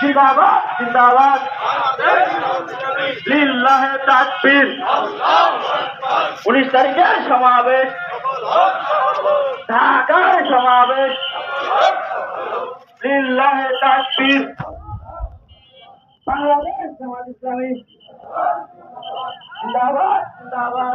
জিন্দাবাদ। জিন্দাবাদ লিল্লাহে তাকবীর। উনিশ তারিখের সমাবেশ। ঢাকার সমাবেশ। লিল্লাহে তাকবীর। বাংলাদেশ জামাত ইসলামী। জিন্দাবাদ জিন্দাবাদ।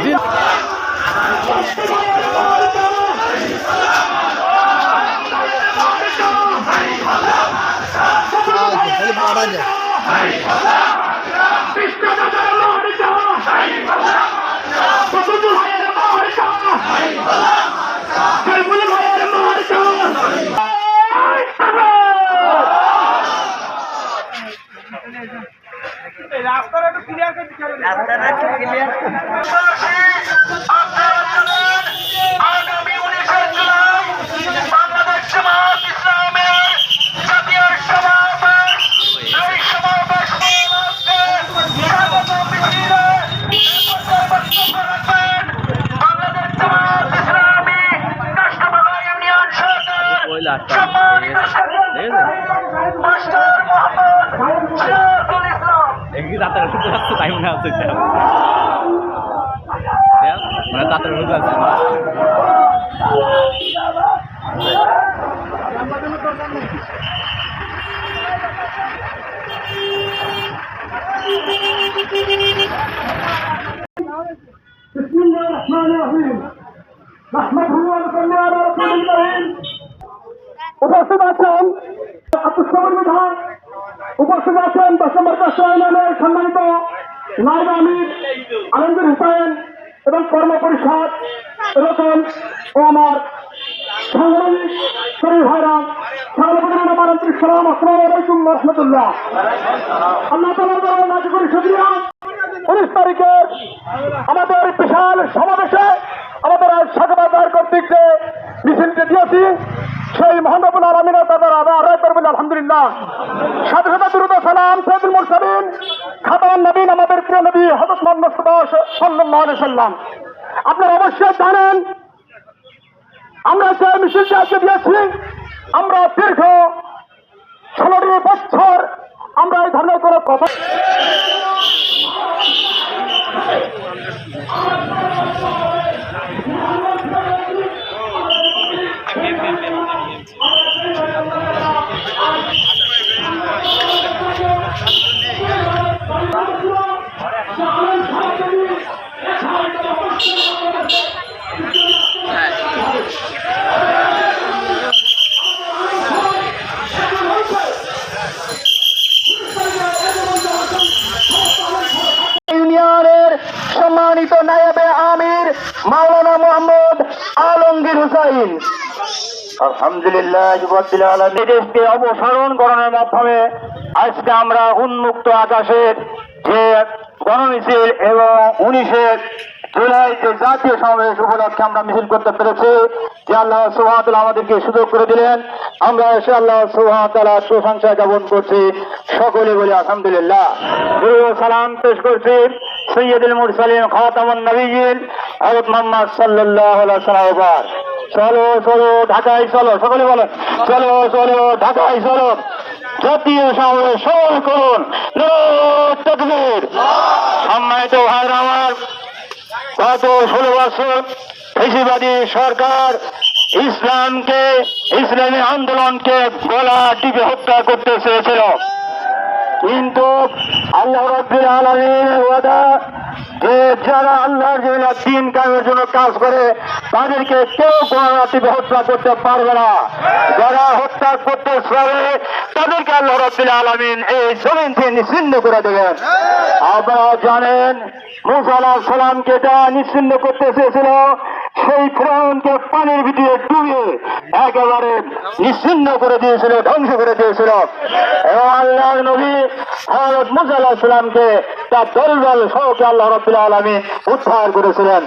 কৃষ্ণ ওই লাস্টটা সম্মানিত দেখেছে মাস্টার মোহাম্মদ সিরাজুল ইসলাম দেখি তাড়াতাড়ি শুনতে পাচ্ছ তাই মনে হচ্ছে এটা। দেখ, মানে তাড়াতাড়ি শুনতে পাচ্ছি بسم الله الرحمن الرحيم نحمده ونصلي على رسول الكريم উপস্থিত আছেন আত্মসমর বিধান উপস্থিত আছেন দশ নম্বর ইউনিয়নের সম্মানিত নাইব আমির আনন্দুল হুসাইন এবং কর্ম পরিষদ এরকম ও আমার আমাদের বিশাল সমাবেশে আমাদের আজ সাগবাজার কর্তৃক যে মিছিলটি দিয়েছি। সেই মহানবুল আলমিনের তাদের আদা আদায় করবেন, আলহামদুলিল্লাহ। সাথে সাথে দুরুদ সালাম সৈদুল মুরসালিন খাতান নবীন, আমাদের প্রিয় নবী হজরত মোহাম্মদ সাল্লাহ সাল্লাম। আপনারা অবশ্যই জানেন, আমরা যে মিছিলটি আজকে দিয়েছি, আমরা দীর্ঘ ষোলোটি বছর আমরা এই ধরনের কোনো কথা সম্মানিত নায়েবে আমির মাওলানা মোহাম্মদ আলমগীর হুসাইন। আলহামদুলিল্লাহ দেশকে অপসারণ করানোর মাধ্যমে আজকে আমরা উন্মুক্ত আকাশের যে গণমিছিল এবং উনিশের জুলাই যে জাতীয় সমাবেশ উপলক্ষে আমরা মিছিল করতে পেরেছি যে আল্লাহ সুহামতাল্লাহ আমাদেরকে সুযোগ করে দিলেন আমরা এসে আল্লাহ প্রশংসা জ্ঞাপন করছি। সকলে বলি আলহামদুলিল্লাহ। সালাম পেশ করছি। সৈয়দুল মুরসালিম খাতামুন নবীন, হযরত মুহাম্মদ সাল্লাল্লাহু আলাইহি সাল্লাম চলো চলো, ঢাকায় চলো, সকলে বলেন চলো চলো, ঢাকায় চলো। জাতীয় সমাবেশ সফল করুন। তাকবীর। সম্মানিত ভাইরা আমার, গত ষোলো বছর ফেসিবাদী সরকার ইসলামকে, ইসলামী আন্দোলনকে গলা টিপে হত্যা করতে চেয়েছিল। কিন্তু আল্লাহ রব্বুল আলমীর ওয়াদা যে যারা আল্লাহর জন্য দিন কামের জন্য কাজ করে, তাদেরকে কেউ গলা হত্যা করতে পারবে না। যারা হত্যা করতে চাবে, তাদেরকে আল্লাহ রব্বুল আলমিন এই জমিন থেকে নিশ্চিন্ন করে দেবেন। আপনারা জানেন, মুসা আলাহ সালামকে যা নিশ্চিন্ন করতে চেয়েছিল, সেই ফ্রাউনকে পানির ভিতরে ডুবে একেবারে নিশ্চিন্ন করে দিয়েছিল, ধ্বংস করে দিয়েছিল। এবং আল্লাহ নবী হরত মুসা আলাহ সালামকে তার দলবল সহকে আল্লাহ রবুল্লাহ আলমী উদ্ধার করেছিলেন।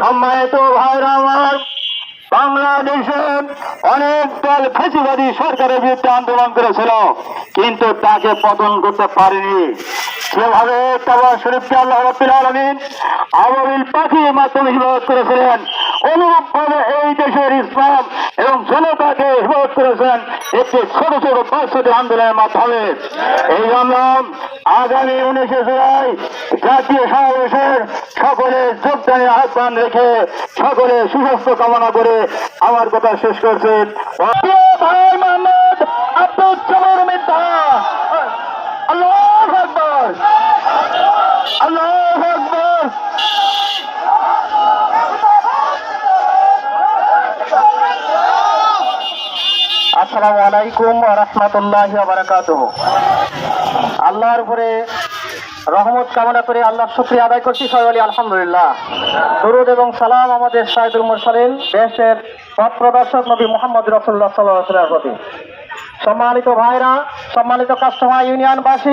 সম্মানিত ভাইরা আমার বাংলাদেশে অনেক দল ফেসিবাদী সরকারের বিরুদ্ধে আন্দোলন করেছিল, কিন্তু তাকে পতন করতে পারেনি। যেভাবে কাবা শরীফকে আল্লাহ রব্বুল পাখির মাধ্যমে হিফাজত করেছিলেন, অনুরূপভাবে এই দেশের ইসলাম এবং জনতাকে হিফাজত করেছেন একটি ছোট ছোট পাঁচশোটি আন্দোলনের মাধ্যমে। এই জন্য আগামী উনিশে জুলাই জাতীয় সমাবেশের সকলে যোগদানের আহ্বান রেখে সকলে সুস্বাস্থ্য কামনা করে আমার কথা শেষ করছেন ভাই মোহাম্মদ আব্দুল সালাম মির্জা আল্লাহ আকবর আল্লাহ আকবর আসসালামু আলাইকুম রহমতুল্লাহ বারাকাত আল্লাহর উপরে রহমত কামনা করে আল্লাহ শুক্রিয়া আদায় করছি, সবাই বলি আলহামদুলিল্লাহ। দরুদ এবং সালাম আমাদের সাইদুল মুরসালিন, দেশের পথ প্রদর্শক নবী মোহাম্মদ রসুল্লাহ সাল্লাহ প্রতি। সম্মানিত ভাইরা, সম্মানিত কাস্টমার ইউনিয়নবাসী